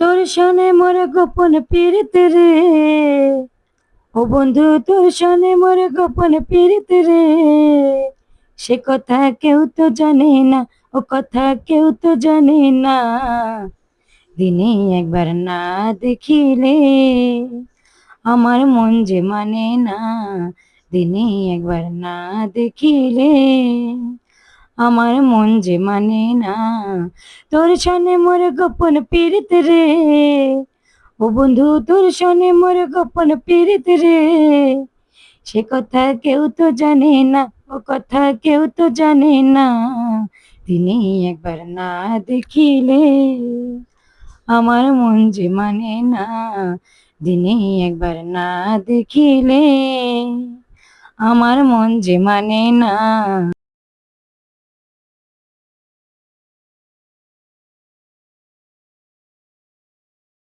তোর শোনে মোর গোপন পীড়িত রে। ও বন্ধু, তোর শোনে মোর গোপন পীড়িত রে। সে কথা কেউ তো জানে না, ও কথা কেউ তো জানে না। দিনে একবার না দেখিলে আমার মন যে মানে না। দিনে একবার না দেখিলে আমার মন যে মানে না। তোর সনে মোর গোপন পীড়িত রে। ও বন্ধু, তোর সনে মোর গোপন পীড়িত রে। সে কথা কেউ তো জানে না, ও কথা কেউ তো জানে না। তিনি একবার না দেখিলে আমার মন যে মানে না। দিনে একবার না দেখিলে আমার মন যে মানে না।